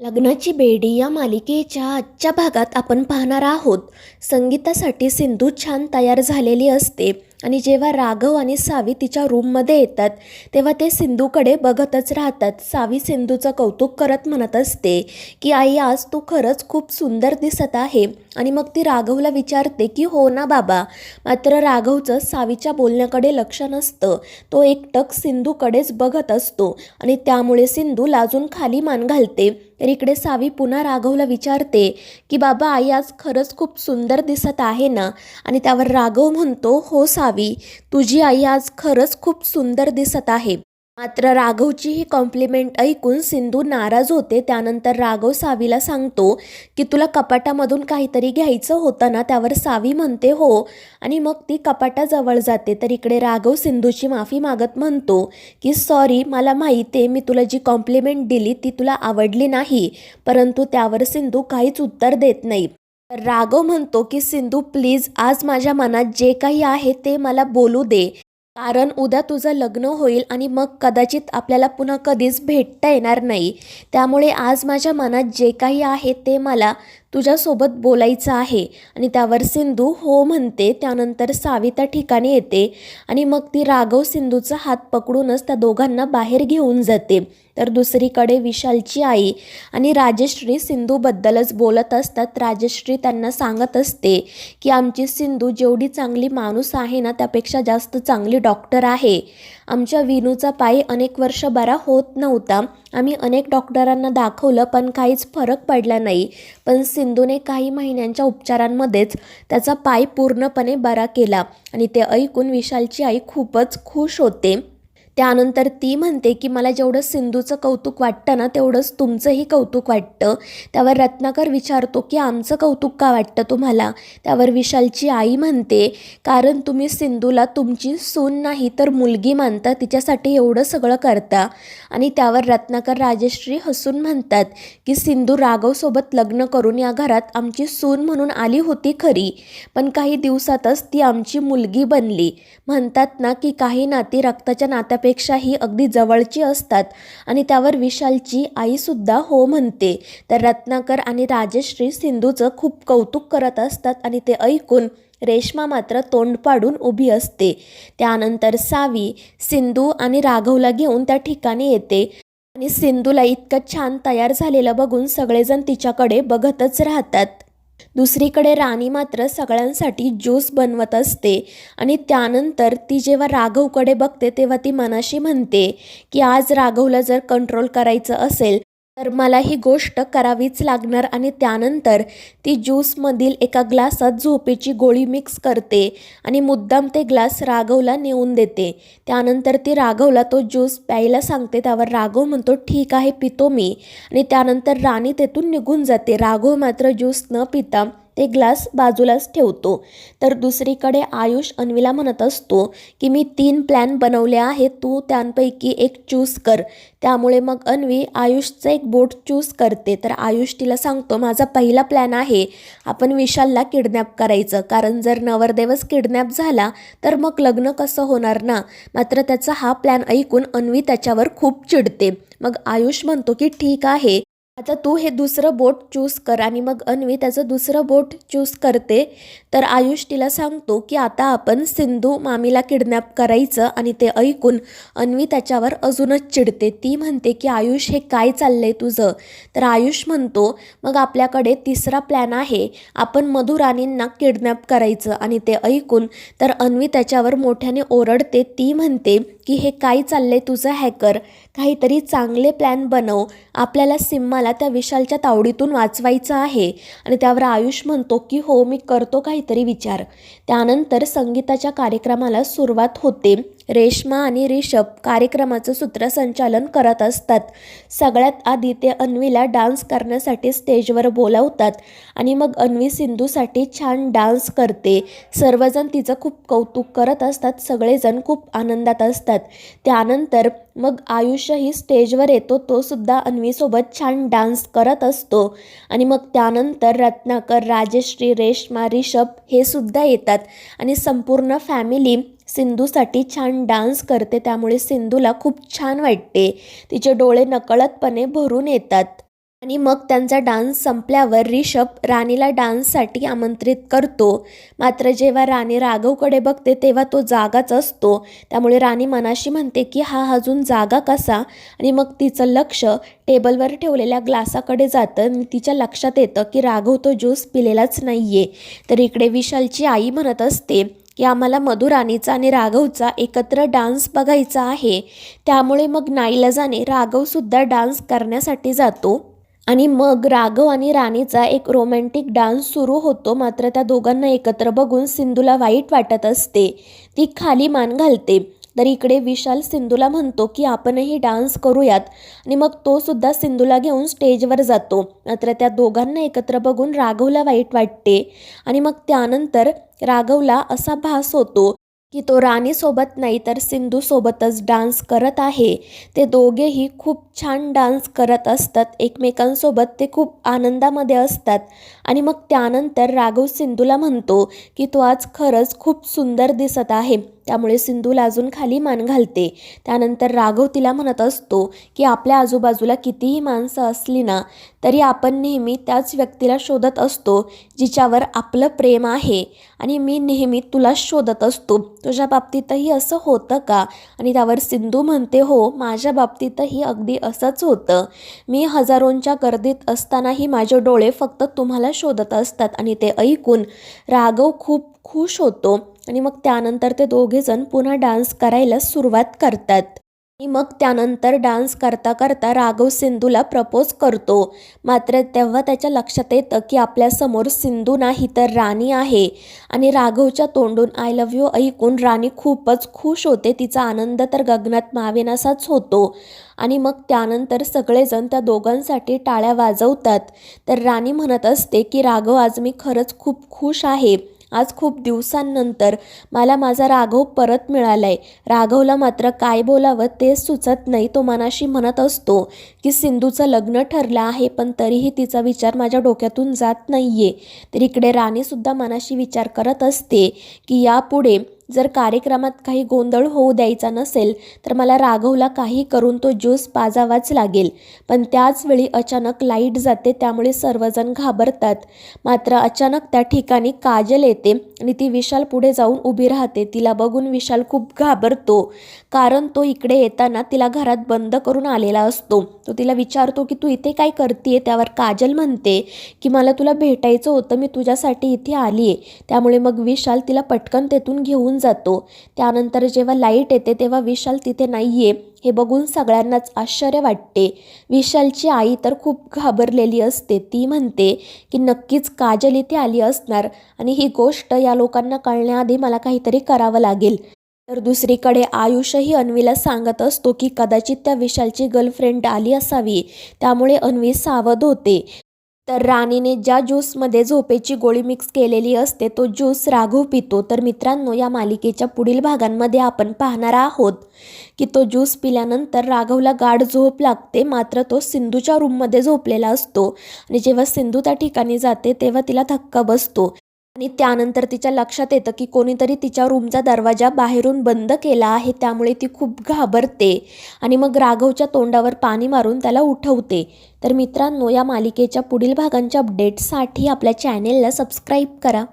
लग्नाची बेडी या मालिकेच्या आजच्या भागात आपण पाहणार आहोत. संगीतासाठी सिंधू छान तयार झालेली असते आणि जेव्हा राघव आणि सावी तिच्या रूममध्ये येतात तेव्हा ते सिंधूकडे बघतच राहतात. सावी सिंधूचं कौतुक करत म्हणत असते की आई आज तू खरंच खूप सुंदर दिसत आहे. आणि मग ती राघवला विचारते की हो ना बाबा. मात्र राघवचं सावीच्या बोलण्याकडे लक्ष नसतं. तो एकटक सिंधूकडेच बघत असतो आणि त्यामुळे सिंधू लाजून खाली मान घालते. तर इकडे सावी पुन्हा राघवला विचारते की बाबा आई आज खरंच खूप सुंदर दिसत आहे ना? आणि त्यावर राघव म्हणतो हो सावी तुझी आई आज खरंच खूप सुंदर दिसत आहे. मात्र राघवची ही कॉम्प्लिमेंट ऐकून सिंधू नाराज होते. त्यानंतर राघव सावीला सांगतो की तुला कपाटामधून काहीतरी घ्यायचं होतं ना त्यावर सावी म्हणते हो. आणि मग ती कपाटाजवळ जाते. तर इकडे राघव सिंधूची माफी मागत म्हणतो की सॉरी मला माहिती आहे मी तुला जी कॉम्प्लिमेंट दिली ती तुला आवडली नाही. परंतु त्यावर सिंधू काहीच उत्तर देत नाही. तर राघव म्हणतो की सिंधू प्लीज आज माझ्या मनात जे काही आहे ते मला बोलू दे. कारण उद्या तुझं लग्न होईल आणि मग कदाचित आपल्याला पुन्हा कधीच भेटता येणार नाही. त्यामुळे आज माझ्या मनात जे काही आहे ते मला तुझ्यासोबत बोलायचं आहे. आणि त्यावर सिंधू हो म्हणते. त्यानंतर सावी त्या ठिकाणी येते. आणि मग ती राघव सिंधूचा हात पकडूनच त्या दोघांना बाहेर घेऊन जाते. तर दुसरीकडे विशालची आई आणि राजश्री सिंधूबद्दलच बोलत असतात. राजश्री त्यांना सांगत असते की आमची सिंधू जेवढी चांगली माणूस आहे ना त्यापेक्षा जास्त चांगली डॉक्टर आहे. आमच्या विनूचा पाय अनेक वर्ष बरा होत नव्हता. आम्ही अनेक डॉक्टरांना दाखवलं पण काहीच फरक पडला नाही. पण सिंधूने काही महिन्यांच्या उपचारांमध्येच त्याचा पाय पूर्णपणे बरा केला आणि ते ऐकून विशालची आई खूपच खुश होते. त्यानंतर ती म्हणते की मला जेवढं सिंधूचं कौतुक वाटतं ना तेवढंच तुमचंही कौतुक वाटतं. त्यावर रत्नाकर विचारतो की आमचं कौतुक का वाटतं तुम्हाला? त्यावर विशालची आई म्हणते कारण तुम्ही सिंधूला तुमची सून नाही तर मुलगी मानता तिच्यासाठी एवढं सगळं करता. आणि त्यावर रत्नाकर राजश्री हसून म्हणतात की सिंधू राघवसोबत लग्न करून या घरात आमची सून म्हणून आली होती खरी पण काही दिवसातच ती आमची मुलगी बनली. म्हणतात ना की काही नाती रक्ताच्या नात्यापेक्षा ही अगदी जवळची असतात. आणि त्यावर विशालची आईसुद्धा हो म्हणते. तर रत्नाकर आणि राजश्री सिंधूचं खूप कौतुक करत असतात आणि ते ऐकून रेश्मा मात्र तोंड पाडून उभी असते. त्यानंतर सावी सिंधू आणि राघवला घेऊन त्या ठिकाणी येते. आणि सिंधूला इतकं छान तयार झालेलं बघून सगळेजण तिच्याकडे बघतच राहतात. दुसरीकडे राणी मात्र सगळ्यांसाठी ज्यूस बनवत असते आणि त्यानंतर ती जेव्हा राघवकडे बघते तेव्हा ती मनाशी म्हणते की आज राघवला जर कंट्रोल करायचं असेल तर मला ही गोष्ट करावीच लागणार आणि त्यानंतर ती ज्यूसमधील एका ग्लासात झोपेची गोळी मिक्स करते आणि मुद्दाम ते ग्लास राघवला नेऊन देते. त्यानंतर ती राघवला तो ज्यूस प्यायला सांगते त्यावर राघव म्हणतो ठीक आहे पितो मी. आणि त्यानंतर राणी तेथून निघून जाते. राघव मात्र ज्यूस न पिता ते ग्लास बाजूलाच ठेवतो. तर दुसरीकडे आयुष अन्वीला म्हणत असतो की मी तीन प्लॅन बनवले आहेत. तू त्यांपैकी एक चूज कर. त्यामुळे मग अन्वी आयुषचं एक बोट चूज करते. तर आयुष तिला सांगतो माझा पहिला प्लॅन आहे. आपण विशालला किडनॅप करायचं. कारण जर नवरदेवच किडनॅप झाला तर मग लग्न कसं होणार ना? मात्र त्याचा हा प्लॅन ऐकून अन्वी त्याच्यावर खूप चिडते. मग आयुष म्हणतो की ठीक आहे. आता तू हे दुसरं बोट चूज कर आणि मग अन्वी त्याचं दुसरं बोट चूज करते. तर आयुष तिला सांगतो की आता आपण सिंधू मामीला किडनॅप करायचं आणि ते ऐकून अन्वी त्याच्यावर अजूनच चिडते. ती म्हणते की आयुष हे काय चाललंय तुझं? तर आयुष म्हणतो मग आपल्याकडे तिसरा प्लॅन आहे. आपण मधुराणींना किडनॅप करायचं आणि ते ऐकून. तर अन्वी त्याच्यावर मोठ्याने ओरडते. ती म्हणते की हे काय चाललंय तुझं हॅकर काहीतरी चांगले प्लॅन बनव. आपल्याला सिम्माला त्या विशालच्या तावडीतून वाचवायचं आहे. आणि त्यावर आयुष म्हणतो की हो मी करतो काहीतरी विचार. त्यानंतर संगीताच्या कार्यक्रमाला सुरुवात होते. रेश्मा आणि रिषभ कार्यक्रमाचं सूत्रसंचालन करत असतात. सगळ्यात आधी ते अन्वीला डान्स करण्यासाठी स्टेजवर बोलावतात आणि मग अन्वी सिंधूसाठी छान डान्स करते. सर्वजण तिचं खूप कौतुक करत असतात सगळेजण खूप आनंदात असतात. त्यानंतर मग आयुष्यही स्टेजवर येतो तो सुद्धा अन्वीसोबत छान डान्स करत असतो. आणि मग त्यानंतर रत्नाकर राजश्री रेश्मा रिषभ हे सुद्धा येतात आणि संपूर्ण फॅमिली सिंधूसाठी छान डान्स करते त्यामुळे सिंधूला खूप छान वाटते. तिचे डोळे नकळतपणे भरून येतात. आणि मग त्यांचा डान्स संपल्यावर रिषभ राणीला डान्ससाठी आमंत्रित करतो. मात्र जेव्हा राणी राघवकडे बघते तेव्हा तो जागाच असतो. त्यामुळे राणी मनाशी म्हणते की हा अजून जागा कसा? आणि मग तिचं लक्ष टेबलवर ठेवलेल्या ग्लासाकडे जातं आणि तिच्या लक्षात येतं की राघव तो ज्यूस पिलेलाच नाही आहे तर इकडे विशालची आई म्हणत असते की आम्हाला मधुराणीचा आणि राघवचा एकत्र डान्स बघायचा आहे. त्यामुळे मग नाईलाजाने राघवसुद्धा डान्स करण्यासाठी जातो. आणि मग राघव आणि राणीचा एक रोमॅन्टिक डान्स सुरू होतो. मात्र त्या दोघांना एकत्र बघून सिंधूला वाईट वाटत असते. ती खाली मान घालते. तर इकडे विशाल सिंधूला म्हणतो की आपणही डान्स करूयात. आणि मग तो सुद्धा सिंधूला घेऊन स्टेजवर जातो. मात्र त्या दोघांना एकत्र बघून राघवला वाईट वाटते. आणि मग त्यानंतर राघवला असा भास होतो की तो राणीसोबत नाही तर सिंधूसोबतच डान्स करत आहे. ते दोघेही खूप छान डान्स करत असतात. एकमेकांसोबत ते खूप आनंदामध्ये असतात. आणि मग त्यानंतर राघव सिंधूला म्हणतो की तो आज खरंच खूप सुंदर दिसत आहे. त्यामुळे सिंधूला अजून खाली मान घालते. त्यानंतर राघव तिला म्हणत असतो की आपल्या आजूबाजूला कितीही माणसं असली ना तरी आपण नेहमी त्याच व्यक्तीला शोधत असतो जिच्यावर आपलं प्रेम आहे. आणि मी नेहमी तुला शोधत असतो. तुझ्या बाबतीतही असं होतं का? आणि त्यावर सिंधू म्हणते हो माझ्या बाबतीतही अगदी असंच होतं. मी हजारोंच्या गर्दीत असतानाही माझे डोळे फक्त तुम्हाला शोधत असतात आणि ते ऐकून राघव खूप खुश होतो. आणि मग त्यानंतर ते दोघेजण पुन्हा डान्स करायला सुरुवात करतात. आणि मग त्यानंतर डान्स करता करता राघव सिंधूला प्रपोज करतो. मात्र तेव्हा त्याच्या लक्षात येतं की आपल्यासमोर सिंधू नाही तर राणी आहे. आणि राघवच्या तोंडून आय लव्ह यू ऐकून राणी खूपच खुश होते. तिचा आनंद तर गगनात मावेनासाच होतो. आणि मग त्यानंतर सगळेजण त्या दोघांसाठी टाळ्या वाजवतात. तर राणी म्हणत असते की राघव आज मी खरंच खूप खुश आहे. आज खूप दिवसांनंतर मला माझा राघव परत मिळालाय. राघवला मात्र काय बोलावं तेच सुचत नाही. तो मनाशी म्हणत असतो की सिंधूचं लग्न ठरलं आहे पण तरीही तिचा विचार माझ्या डोक्यातून जात नाहीये. तर इकडे राणीसुद्धा मनाशी विचार करत असते की यापुढे जर कार्यक्रमात काही गोंधळ होऊ द्यायचा नसेल तर मला राघवला काही करून तो ज्यूस पाजावाच लागेल. पण त्याचवेळी अचानक लाइट जाते त्यामुळे सर्वजण घाबरतात. मात्र अचानक त्या ठिकाणी काजल येते आणि ती विशाल पुढे जाऊन उभी राहते. तिला बघून विशाल खूप घाबरतो. कारण तो इकडे येताना तिला घरात बंद करून आलेला असतो. तो तिला विचारतो की तू इथे काय करते त्यावर काजल म्हणते की मला तुला भेटायचं होतं. मी तुझ्यासाठी इथे आली आहे त्यामुळे मग विशाल तिला पटकन तेथून घेऊन जातो. त्यानंतर जेव्हा लाइट येते तेव्हा विशाल तिथे नाही आहे हे बघून सगळ्यांनाच आश्चर्य वाटते. विशालची आई तर खूप घाबरलेली असते. ती म्हणते की नक्कीच काजल इथे आली असणार आणि ही गोष्ट या लोकांना कळण्याआधी मला काहीतरी करावं लागेल. तर दुसरीकडे आयुषही अन्वीला सांगत असतो की कदाचित त्या विशालची गर्लफ्रेंड आली असावी. त्यामुळे अन्वी सावध होते. तर राणीने ज्या ज्यूसमध्ये झोपेची गोळी मिक्स केलेली असते तो ज्यूस राघव पितो. तर मित्रांनो या मालिकेच्या पुढील भागांमध्ये आपण पाहणार आहोत की तो ज्यूस पिल्यानंतर राघवला गाढ झोप लागते मात्र तो सिंधूच्या रूममध्ये झोपलेला असतो. आणि जेव्हा सिंधू त्या ठिकाणी जाते तेव्हा तिला धक्का बसतो. आणि त्यानंतर तिच्या लक्षात येतं की कोणीतरी तिच्या रूमचा दरवाजा बाहेरून बंद केला आहे त्यामुळे ती खूप घाबरते आणि मग राघवच्या तोंडावर पाणी मारून त्याला उठवते. तर मित्रांनो या मालिकेच्या पुढील भागांच्या अपडेट्ससाठी आपल्या चॅनेलला सबस्क्राईब करा.